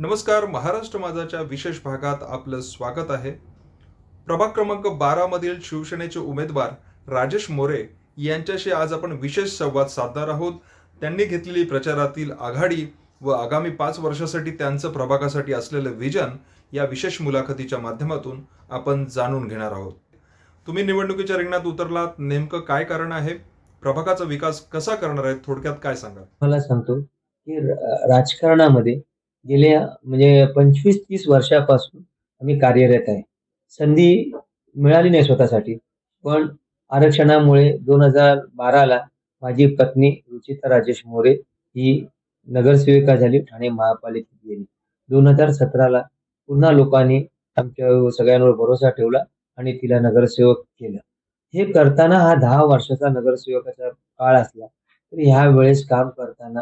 नमस्कार महाराष्ट्र माझाच्या विशेष भागात आपलं स्वागत आहे. प्रभाग क्रमांक बारा मधील शिवसेनेचे उमेदवार राजेश मोरे यांच्याशी आज आपण विशेष संवाद साधणार आहोत. त्यांनी घेतलेली प्रचारातील आघाडी व आगामी पाच वर्षासाठी त्यांचं प्रभागासाठी असलेलं विजन या विशेष मुलाखतीच्या माध्यमातून आपण जाणून घेणार आहोत. तुम्ही निवडणुकीच्या रिंगणात उतरलात नेमकं काय कारण आहे? प्रभागाचा विकास कसा करणार आहे? थोडक्यात काय सांगा मला सांगतो की राजकारणामध्ये गेल्या म्हणजे पंचवीस तीस वर्षापासून आम्ही कार्यरत आहे. संधी मिळाली नाही स्वतःसाठी पण आरक्षणामुळे दोन हजार बाराला माझी पत्नी रुचिता राजेश मोरे ही नगरसेविका झाली ठाणे महापालिकेत गेली. दोन हजार सतराला पुन्हा लोकांनी आमच्या सगळ्यांवर भरोसा ठेवला आणि तिला नगरसेवक केलं. हे करताना हा दहा वर्षाचा नगरसेवकाचा काळ असला तरी ह्या वेळेस काम करताना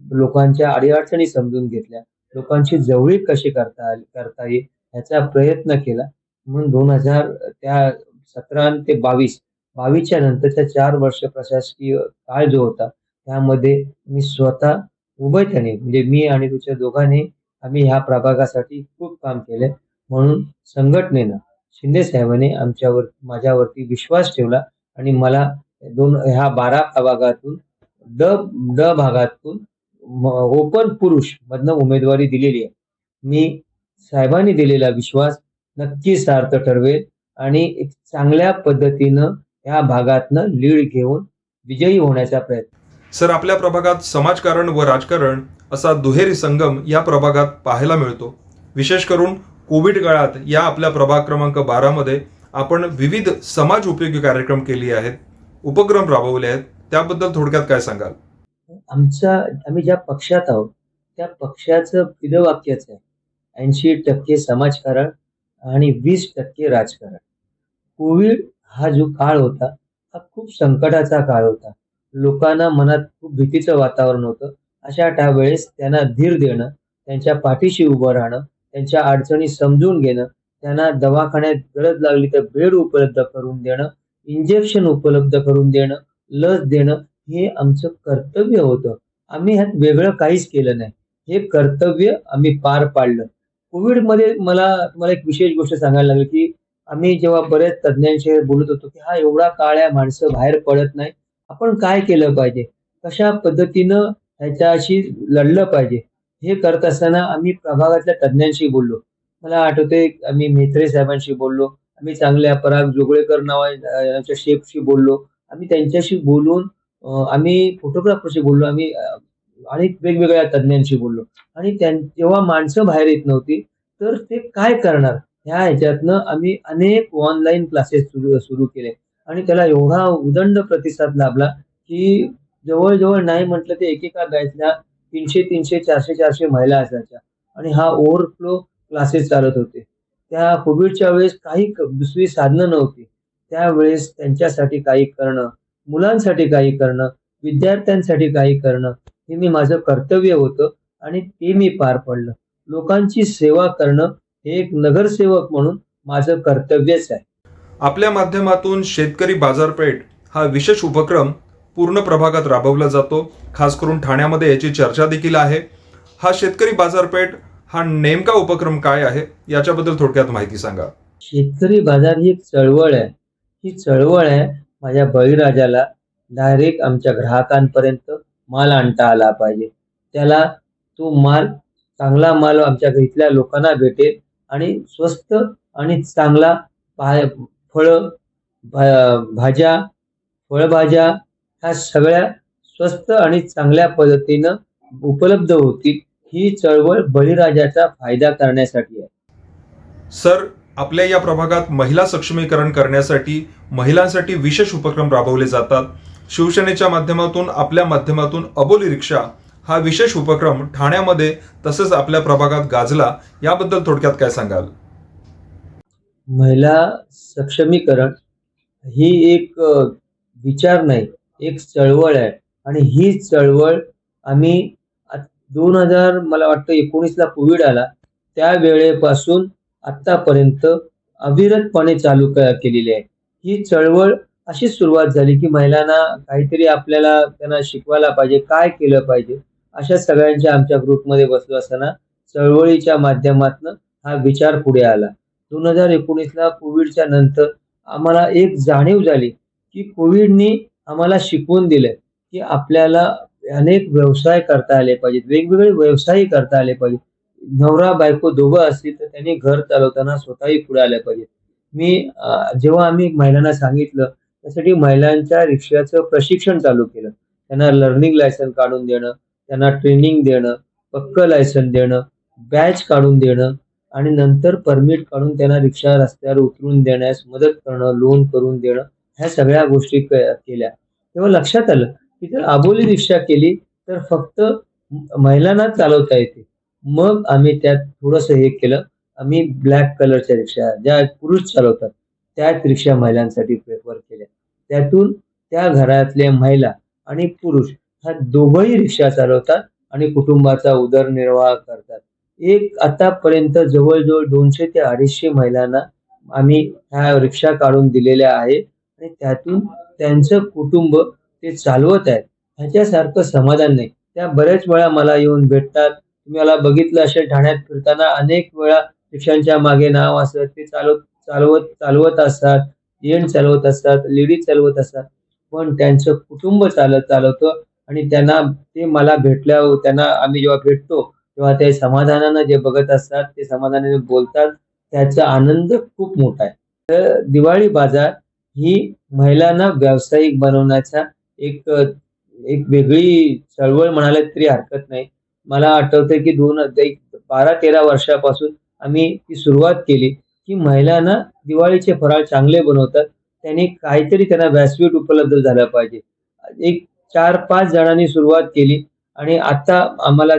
लोकांच्या अडीअडचणी समजून घेतल्या लोकांशी जवळीक कशी करता करता येईल ह्याचा प्रयत्न केला. म्हणून दोन हजार त्या सतरा ते बावीस बावीसच्या नंतरच्या चार वर्ष प्रशासकीय काळ जो होता त्यामध्ये मी स्वतः उभयत्याने म्हणजे मी आणि तुझ्या दोघांनी आम्ही ह्या प्रभागासाठी खूप काम केले. म्हणून संघटनेनं शिंदे साहेबांनी आमच्यावर माझ्यावरती विश्वास ठेवला आणि मला दोन ह्या बारा प्रभागातून ड ड भागातून ओपन हो, पुरुष मधनं उमेदवारी दिलेली आहे. मी साहेबांनी दिलेला विश्वास नक्की सार्थ ठरवेल आणि एक चांगल्या पद्धतीनं या भागातनं लीड घेऊन विजयी होण्याचा प्रयत्न सर आपल्या प्रभागात समाजकारण व राजकारण असा दुहेरी संगम या प्रभागात पाहायला मिळतो. विशेष करून कोविड काळात या आपल्या प्रभाग क्रमांक बारामध्ये आपण विविध समाज उपयोगी कार्यक्रम केले आहेत उपक्रम राबवले आहेत. त्याबद्दल थोडक्यात काय सांगाल? आमचा आम्ही ज्या पक्षात आहोत त्या पक्षाचं पिढवाक्यच आहे. ऐंशी टक्के समाजकारण आणि वीस टक्के राजकारण. कोविड हा जो काळ होता हा खूप संकटाचा काळ होता. लोकांना मनात खूप भीतीचं वातावरण होतं. अशा त्यावेळेस त्यांना धीर देणं त्यांच्या पाठीशी उभं राहणं त्यांच्या अडचणी समजून घेणं त्यांना दवाखान्यात गरज लागली तर बेड उपलब्ध करून देणं इंजेक्शन उपलब्ध करून देणं लस देणं हे आमचं कर्तव्य होतं. आम्ही ह्यात वेगळं काहीच केलं नाही. हे कर्तव्य आम्ही पार पाडलं. कोविडमध्ये मला मला एक विशेष गोष्ट सांगायला लागली की आम्ही जेव्हा बऱ्याच तज्ज्ञांशी बोलत होतो की हा एवढा काळ आहे माणसं बाहेर पडत नाही. आपण काय केलं पाहिजे? कशा पद्धतीनं ह्याच्याशी लढलं पाहिजे? हे करत असताना आम्ही प्रभागातल्या तज्ज्ञांशी बोललो. मला आठवते आम्ही मेत्रे साहेबांशी बोललो. आम्ही चांगल्या पराग जोगळेकर नावाच्या शेफशी बोललो. आम्ही त्यांच्याशी बोलून आम्ही फोटोग्राफरशी बोललो आम्ही अनेक वेगवेगळ्या तज्ज्ञांशी बोललो. आणि त्यां जेव्हा माणसं बाहेर येत नव्हती तर ते काय करणार? ह्या ह्याच्यातनं आम्ही अनेक ऑनलाईन क्लासेस सुरू सुरू केले. आणि त्याला एवढा उदंड प्रतिसाद लाभला की जवळजवळ नाही म्हटलं ते एकेका बॅचला तीनशे तीनशे चारशे चारशे महिला असायच्या. आणि हा ओव्हरफ्लो क्लासेस चालत होते. त्या कोविडच्या वेळेस काही क- दुसरी साधनं नव्हती. त्यावेळेस त्यांच्यासाठी काही करणं मुलांसाठी काही करणं विद्यार्थ्यांसाठी काही करणं हे मी माझं कर्तव्य होतं आणि ते मी पार पडलं. लोकांची सेवा करणं हे एक नगरसेवक म्हणून माझं कर्तव्यच आहे. आपल्या माध्यमातून शेतकरी बाजारपेठ हा विशेष उपक्रम पूर्ण प्रभागात राबवला जातो. खास करून ठाण्यामध्ये याची चर्चा देखील आहे. हा शेतकरी बाजारपेठ हा नेमका उपक्रम काय आहे? याच्याबद्दल थोडक्यात माहिती सांगा. शेतकरी बाजार ही एक चळवळ आहे. ही चळवळ आहे माझ्या बळीराजाला डायरेक्ट आमच्या ग्राहकांपर्यंत माल आणता आला पाहिजे. त्याला तो माल चांगला माल आमच्या इथल्या लोकांना भेटेल आणि स्वस्त आणि चांगला भा- फळं भा- भाज्या फळभाज्या ह्या सगळ्या स्वस्त आणि चांगल्या पद्धतीनं उपलब्ध होतील. ही चळवळ बळीराजाचा फायदा करण्यासाठी आहे. सर आपल्या या प्रभागात महिला सक्षमीकरण करण्यासाठी महिलांसाठी विशेष उपक्रम राबवले जातात. शिवसेनेच्या माध्यमातून आपल्या माध्यमातून अबोली रिक्षा हा विशेष उपक्रम ठाण्यामध्ये तसंच आपल्या प्रभागात गाजला. याबद्दल थोडक्यात काय सांगाल? महिला सक्षमीकरण ही एक विचार नाही एक चळवळ आहे. आणि ही चळवळ आम्ही दोन हजार मला वाटतं एकोणीसला कोविड आला त्या वेळेपासून आतापर्यंत अविरतपणे चालू क- केलेली आहे. ही चळवळ अशी सुरुवात झाली की महिलांना काहीतरी आपल्याला त्यांना शिकवायला पाहिजे काय केलं पाहिजे अशा सगळ्यांच्या आमच्या ग्रुपमध्ये बसलो असताना चळवळीच्या माध्यमातून हा विचार पुढे आला. दोन हजार एकोणीसला कोविडच्या नंतर आम्हाला एक जाणीव झाली की कोविडनी आम्हाला शिकवून दिलं की आपल्याला अनेक व्यवसाय करता आले पाहिजेत वेगवेगळे व्यवसायही करता आले पाहिजेत. नवरा बायको दोघं असतील तर त्यांनी घर चालवताना स्वतःही पुढे आल्या पाहिजे मी जेव्हा आम्ही महिलांना सांगितलं त्यासाठी महिलांच्या रिक्षाचं प्रशिक्षण चालू केलं. त्यांना लर्निंग लायसन काढून देणं त्यांना ट्रेनिंग देणं पक्क लायसन देणं बॅच काढून देणं आणि नंतर परमिट काढून त्यांना रिक्षा रस्त्यावर उतरून देण्यास मदत करणं लोन करून देणं ह्या सगळ्या गोष्टी केल्या. तेव्हा लक्षात आलं की जर आबोली रिक्षा केली तर फक्त महिलांनाच चालवता येते. मग आम्ही त्यात थोडंसं हे केलं. आम्ही ब्लॅक कलरच्या रिक्षा ज्या पुरुष चालवतात त्याच रिक्षा महिलांसाठी प्रेफर केल्या. त्यातून त्या घरातल्या महिला आणि पुरुष ह्या दोघंही रिक्षा चालवतात आणि कुटुंबाचा उदरनिर्वाह करतात. एक आतापर्यंत जवळजवळ दोनशे ते अडीचशे महिलांना आम्ही ह्या रिक्षा काढून दिलेल्या आहे आणि त्यातून त्यांचं कुटुंब ते चालवत आहेत. ह्याच्यासारखं समाधान नाही. त्या बऱ्याच वेळा मला येऊन भेटतात तुम्ही मला बघितलं असेल ठाण्यात फिरताना अनेक वेळा रिक्षांच्या मागे नाव असत ते चालवत चालवत चालवत असतात जेंट्स चालवत असतात लेडीज चालवत असतात. पण त्यांचं कुटुंब चालत चालवतं आणि त्यांना ते मला भेटल्यावर त्यांना आम्ही जेव्हा भेटतो तेव्हा ते समाधानानं जे बघत असतात ते समाधानाने बोलतात त्याचा आनंद खूप मोठा आहे. तर दिवाळी बाजार ही महिलांना व्यावसायिक बनवण्याचा एक एक वेगळी चळवळ म्हणायला तरी हरकत नाही. मला आठवतंय की दोन एक बारा तेरा वर्षापासून आम्ही ती सुरुवात केली. की महिलांना दिवाळीचे फराळ चांगले बनवतात. त्यांनी काहीतरी त्यांना व्यासपीठ उपलब्ध झालं पाहिजे. एक चार पाच जणांनी सुरुवात केली आणि आता आम्हाला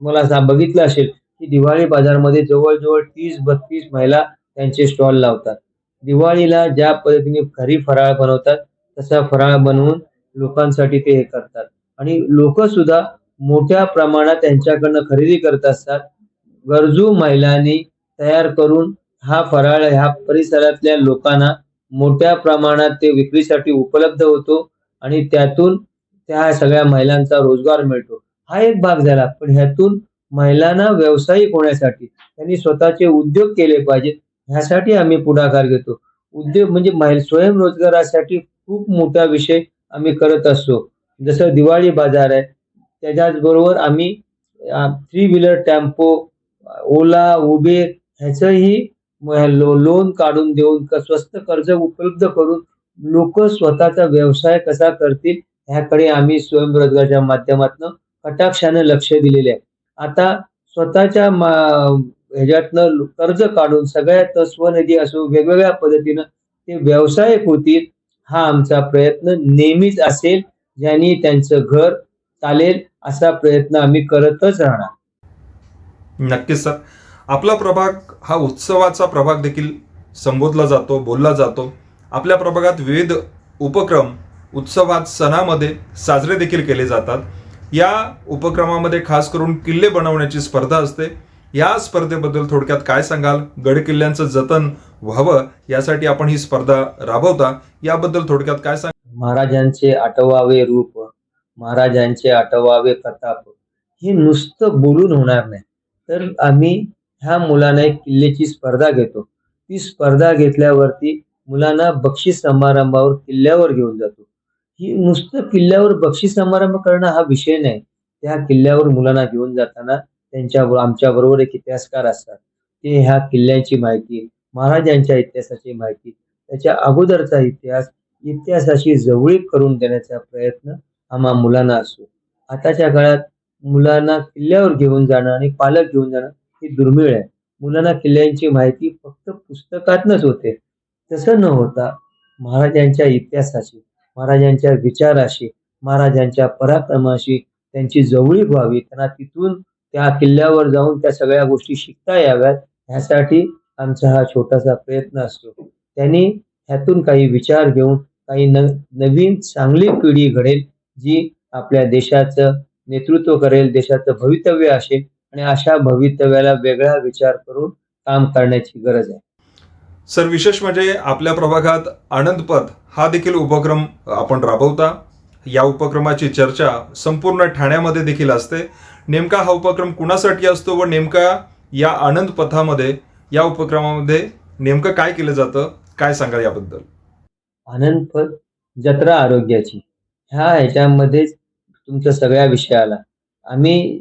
मला सा- बघितलं असेल की दिवाळी बाजारमध्ये जवळजवळ तीस बत्तीस महिला त्यांचे स्टॉल लावतात. दिवाळीला ज्या पद्धतीने घरी फराळ बनवतात तसा फराळ बनवून लोकांसाठी ते हे करतात. आणि लोक सुद्धा मोठ्या प्रमाणात त्यांच्याकडनं खरेदी करत असतात. गरजू महिलांनी तयार करून हा फराळ ह्या परिसरातल्या लोकांना मोठ्या प्रमाणात ते विक्रीसाठी उपलब्ध होतो आणि त्यातून त्या सगळ्या महिलांचा रोजगार मिळतो. हा एक भाग झाला पण ह्यातून महिलांना व्यावसायिक होण्यासाठी त्यांनी स्वतःचे उद्योग केले पाहिजेत ह्यासाठी आम्ही पुढाकार घेतो. उद्योग म्हणजे महिला स्वयंरोजगारासाठी खूप मोठा विषय आम्ही करत असतो. जसं दिवाळी बाजार आहे त्याच्याचबरोबर आम्ही three wheeler tempo Ola Uber ह्याचंही लो लोन काढून देऊन स्वस्त कर्ज उपलब्ध करून लोक स्वतःचा व्यवसाय कसा करतील ह्याकडे आम्ही स्वयंरोजगाराच्या माध्यमातून कटाक्षानं लक्ष दिलेले आहे. आता स्वतःच्या मा- ह्याच्यातनं कर्ज काढून सगळ्यात स्वनिधी असो वेगवेगळ्या पद्धतीनं ते व्यवसाय होतील हा आमचा प्रयत्न नेहमीच असेल ज्यांनी त्यांचं घर चालेल असा प्रयत्न आम्ही करतच राहणार. नक्कीच सर. आपला प्रभाग हा उत्सवाचा प्रभाग देखील संबोधला जातो बोलला जातो. आपल्या प्रभागात विविध उपक्रम उत्सवात सणामध्ये साजरे देखील केले जातात. या उपक्रमामध्ये खास करून किल्ले बनवण्याची स्पर्धा असते. या स्पर्धेबद्दल थोडक्यात काय सांगाल? गड किल्ल्यांचं जतन व्हावं यासाठी आपण ही स्पर्धा राबवता. याबद्दल थोडक्यात काय सांग महाराजांचे आठवावे रूप महाराजांचे आठवावे प्रताप. हे नुसतं बोलून होणार नाही. तर आम्ही ह्या मुलांना एक किल्ल्याची स्पर्धा घेतो. ती स्पर्धा घेतल्यावरती मुलांना बक्षीस समारंभावर किल्ल्यावर घेऊन जातो. ही नुसतं किल्ल्यावर बक्षीस समारंभ करणं हा विषय नाही. त्या किल्ल्यावर मुलांना घेऊन जाताना त्यांच्या आमच्या बरोबर एक इतिहासकार असतात. ते ह्या किल्ल्यांची माहिती महाराजांच्या इतिहासाची माहिती त्याच्या अगोदरचा इतिहास इतिहासाशी जवळीक करून देण्याचा प्रयत्न आम्हा मुलांना असतो आताच्या काळात मुलांना किल्ल्यावर घेऊन जाणं आणि पालक घेऊन जाणं ही दुर्मिळ आहे. मुलांना किल्ल्यांची माहिती फक्त पुस्तकातनच होते. तसं न होता महाराजांच्या इतिहासाशी महाराजांच्या विचाराशी महाराजांच्या पराक्रमाशी त्यांची जवळीक व्हावी. त्यांना तिथून त्या किल्ल्यावर जाऊन त्या सगळ्या गोष्टी शिकता याव्यात ह्यासाठी आमचा हा छोटासा प्रयत्न असतो. त्यांनी ह्यातून काही विचार घेऊन काही न नवीन चांगली पिढी घडेल जी आपल्या देशाचं नेतृत्व करेल देशाचं भवितव्य असेल आणि अशा भवितव्याला वेगळा विचार करून काम करण्याची गरज आहे. सर विशेष म्हणजे आपल्या प्रभागात आनंदपथ हा देखील उपक्रम आपण राबवता. या उपक्रमाची चर्चा संपूर्ण ठाण्यामध्ये देखील असते. नेमका हा उपक्रम कुणासाठी असतो व नेमका या आनंद पथामध्ये या उपक्रमामध्ये नेमकं काय केलं जातं? काय सांगाल याबद्दल? आनंद पद जत्रा आरोग्याची. ह्या ह्याच्यामध्येच तुमच्या सगळ्या विषयाला आम्ही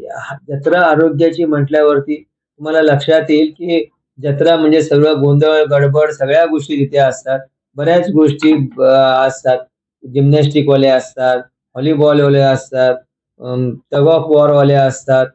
जत्रा आरोग्याची म्हटल्यावरती तुम्हाला लक्षात येईल की जत्रा म्हणजे सर्व गोंधळ गडबड सगळ्या गोष्टी तिथे असतात. बऱ्याच गोष्टी असतात. जिमनॅस्टिकवाले असतात व्हॉलीबॉलवाले असतात टग ऑफ वॉरवाले असतात.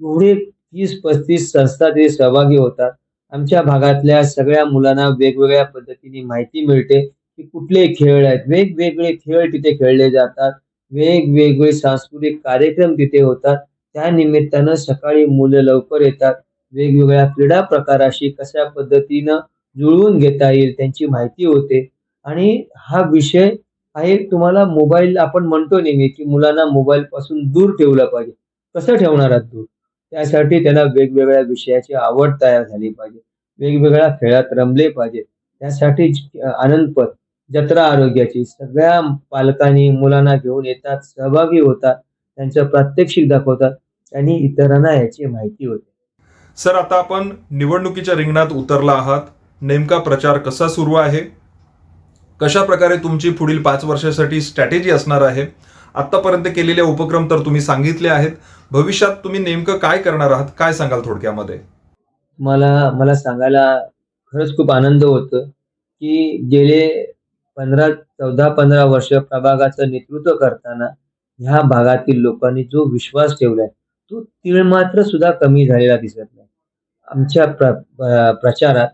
एवढे तीस पस्तीस संस्था तिथे सहभागी होतात. आमच्या भागातल्या सगळ्या मुलांना वेगवेगळ्या पद्धतीने माहिती मिळते. की कुठले खेळ आहेत? वेगवेगळे खेळ तिथे खेळले जातात. वेगवेगळे सांस्कृतिक कार्यक्रम तिथे होतात. त्या निमित्तानं सकाळी मुलं लवकर येतात. वेगवेगळ्या क्रीडा प्रकाराशी कशा पद्धतीनं जुळवून घेता येईल त्यांची माहिती होते. आणि हा विषय आहे तुम्हाला मोबाईल आपण म्हणतो नेहमी की मुलांना मोबाईल पासून दूर ठेवलं पाहिजे. कसं ठेवणार आहात दूर त्यासाठी त्यांना वेगवेगळ्या विषयाची आवड तयार झाली पाहिजे. वेगवेगळ्या खेळात रमले पाहिजे. त्यासाठी आनंदपद जत्रा आरोग्याची. सगळ्या पालकांनी मुलांना घेऊन येतात सहभागी होतात त्यांचं प्रात्यक्षिक दाखवतात आणि इतरांना याची माहिती होते. सर आता आपण निवडणुकीच्या रिंगणात उतरला आहात. नेमका प्रचार कसा सुरू आहे? कशा प्रकारे तुमची पुढील पाच वर्षासाठी स्ट्रॅटेजी असणार आहे? आतापर्यंत केलेले उपक्रम तर तुम्ही सांगितले आहेत. भविष्यात तुम्ही नेमकं काय करणार आहात? काय सांगाल थोडक्यामध्ये? मला मला सांगायला खरंच खूप आनंद होतो की गेले पंधरा चौदा पंधरा वर्ष प्रभागाचं नेतृत्व करताना ह्या भागातील लोकांनी जो विश्वास ठेवलाय तो तीळ मात्र सुद्धा कमी झालेला दिसत नाही. आमच्या प्र प्रचारात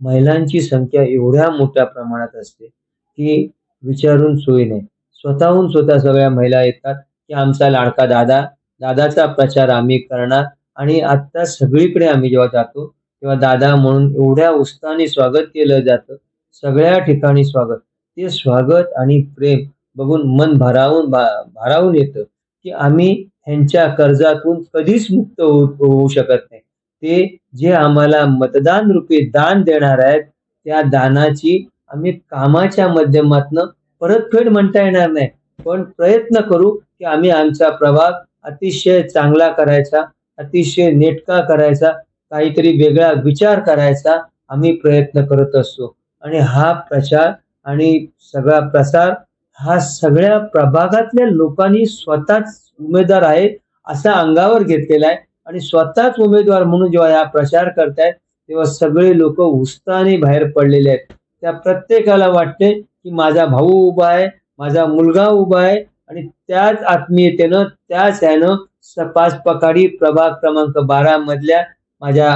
महिलांची संख्या एवढ्या मोठ्या प्रमाणात असते की विचारून सोय नाही. स्वतःहून स्वतः सगळ्या महिला येतात की आमचा लाडका दादा दादाचा प्रचार आम्ही करणार आणि आता सगळीकडे आम्ही जेव्हा जातो तेव्हा दादा म्हणून एवढ्या उत्साहाने स्वागत केलं जातं सगळ्या ठिकाणी स्वागत. ते स्वागत आणि प्रेम बघून मन भारावून भा- भारावून येतं की आम्ही ह्यांच्या कर्जातून कधीच मुक्त होऊ होऊ शकत नाही. ते जे आम्हाला मतदान रूपी दान देणार आहेत त्या दानाची आम्ही कामाच्या माध्यमातून परतफेड म्हणता येणार नाही. पण प्रयत्न करू की आम्ही आमचा प्रभाग अतिशय चांगला करायचा अतिशय नेटका करायचा काहीतरी वेगळा विचार करायचा आम्ही प्रयत्न करत असतो. आणि हा प्रचार आणि सगळा प्रसार हा सगळ्या प्रभागातल्या लोकांनी स्वतःच उमेदवार आहे असा अंगावर घेतलेला आहे. आणि स्वतःच उमेदवार म्हणून जेव्हा हा प्रचार करतायत तेव्हा सगळे लोक उत्साहाने बाहेर पडलेले आहेत. त्या प्रत्येकाला वाटते की माझा भाऊ उभा आहे माझा मुलगा उभा आहे आणि त्याच आत्मीयतेनं त्याच ह्यानं सपास पाच पकाडी प्रभाग क्रमांक बारा मधल्या माझ्या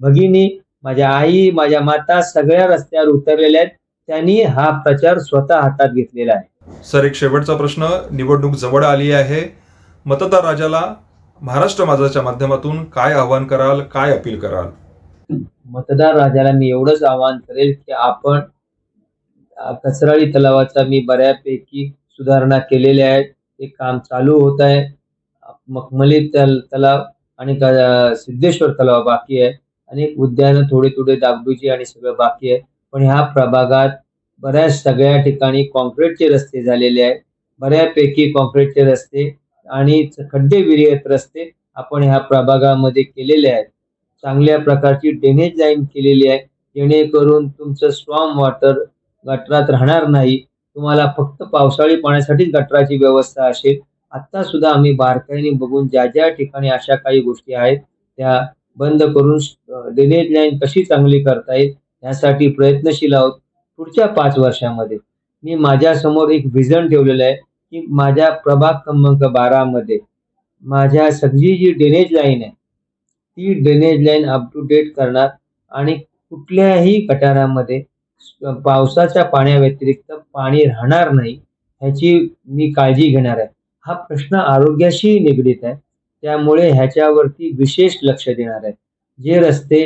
भगिनी माझ्या आई माझ्या माता सगळ्या रस्त्यावर उतरलेल्या आहेत. त्यांनी हा प्रचार स्वतः हातात घेतलेला आहे. सर एक शेवटचा प्रश्न. निवडणूक जवळ आली आहे. मतदार राजाला महाराष्ट्र माझाच्या माध्यमातून काय आव्हान कराल काय अपील कराल? मतदार राजाला मी एवढंच आवाहन करेल की आपण कचराळी तलावाचा मी बऱ्यापैकी सुधारणा केलेल्या आहेत. ते काम चालू होत आहे. मखमली तल तलाव आणि सिद्धेश्वर तलाव बाकी आहे. अनेक उद्यानं थोडे थोडे दागडूची आणि सगळं बाकी आहे. पण ह्या प्रभागात बऱ्याच सगळ्या ठिकाणी कॉन्क्रीटचे रस्ते झालेले आहेत. बऱ्यापैकी कॉन्क्रीटचे रस्ते आणि खड्डे विरहित रस्ते आपण ह्या प्रभागामध्ये केलेले आहेत. चांगल्या प्रकारची ड्रेनेज लाईन केलेली आहे. जेणेकरून तुमचं स्ट्रॉंग वॉटर गटरात राहणार नाही. तुम्हाला फक्त पावसाळी पाण्यासाठीच गटराची व्यवस्था असेल. आत्ता सुद्धा आम्ही बारकाईने बघून ज्या ज्या ठिकाणी अशा काही गोष्टी आहेत त्या बंद करून ड्रेनेज लाईन कशी चांगली करता येईल यासाठी प्रयत्नशील आहोत. पुढच्या पाच वर्षामध्ये मी माझ्यासमोर एक व्हिजन ठेवलेलं आहे की माझ्या प्रभाग क्रमांक बारामध्ये माझ्या सगळी जी ड्रेनेज लाईन आहे ती drainage line up to date करणार आणि कुठल्याही गटारामध्ये पावसाच्या पाण्याव्यतिरिक्त पाणी राहणार नाही ह्याची मी काळजी घेणार आहे. हा प्रश्न आरोग्याशी निगडीत आहे. त्यामुळे ह्याच्यावरती विशेष लक्ष देणार आहे. जे रस्ते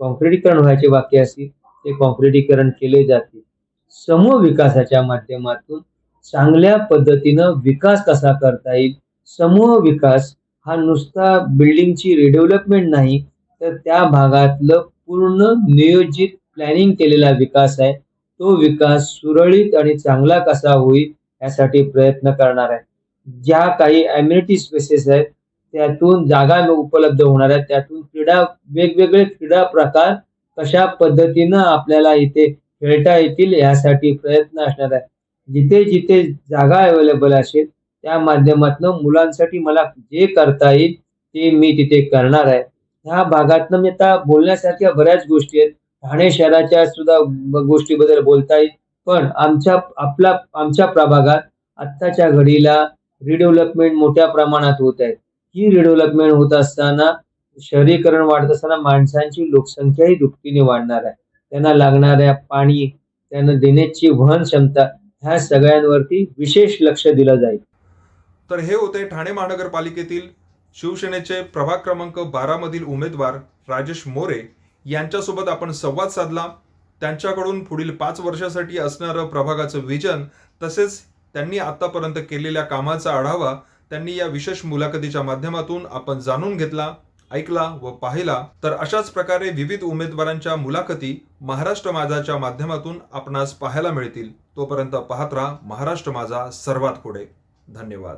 कॉन्क्रिटीकरण व्हायचे वाक्य असतील ते कॉन्क्रिटीकरण केले जाते. समूह विकासाच्या माध्यमातून चांगल्या पद्धतीनं विकास कसा करता येईल? समूह विकास हा नुसता बिल्डिंगची रिडेव्हलपमेंट नाही तर त्या भागातलं पूर्ण नियोजित प्लॅनिंग केलेला विकास आहे. तो विकास सुरळीत आणि चांगला कसा होईल यासाठी प्रयत्न करणार आहे. ज्या काही अम्युनिटी स्पेसेस आहेत त्यातून जागा उपलब्ध होणार आहेत त्यातून क्रीडा वेगवेगळे क्रीडा प्रकार कशा पद्धतीनं आपल्याला इथे खेळता येतील यासाठी प्रयत्न असणार आहे जिथे जिथे जागा अवेलेबल असेल त्या माध्यमातून मुलांसाठी मला जे करता येईल ते मी तिथे करणार आहे. ह्या भागातनं मी आता बोलण्यासारख्या बऱ्याच गोष्टी आहेत. ठाणे शहराच्या सुद्धा गोष्टीबद्दल बोलता येईल. पण आमच्या आपला आमच्या प्रभागात आत्ताच्या घडीला रिडेव्हलपमेंट मोठ्या प्रमाणात होत आहे. ही रिडेव्हलपमेंट होत असताना शहरीकरण वाढत असताना माणसांची लोकसंख्याही दुपटीने वाढणार आहे. त्यांना लागणाऱ्या पाणी त्यांना देण्याची वहन क्षमता ह्या सगळ्यांवरती विशेष लक्ष दिलं जाईल. तर हे होते ठाणे महानगरपालिकेतील शिवसेनेचे प्रभाग क्रमांक बारा मधील उमेदवार राजेश मोरे यांच्यासोबत आपण संवाद साधला. त्यांच्याकडून पुढील पाच वर्षासाठी असणारं प्रभागाचं विजन तसेच त्यांनी आतापर्यंत केलेल्या कामाचा आढावा त्यांनी या विशेष मुलाखतीच्या माध्यमातून आपण जाणून घेतला. ऐकला व पाहिला तर अशाच प्रकारे विविध उमेदवारांच्या मुलाखती महाराष्ट्र माझाच्या माध्यमातून आपणास पाहायला मिळतील. तोपर्यंत पाहत राहा महाराष्ट्र माझा सर्वात पुढे. धन्यवाद.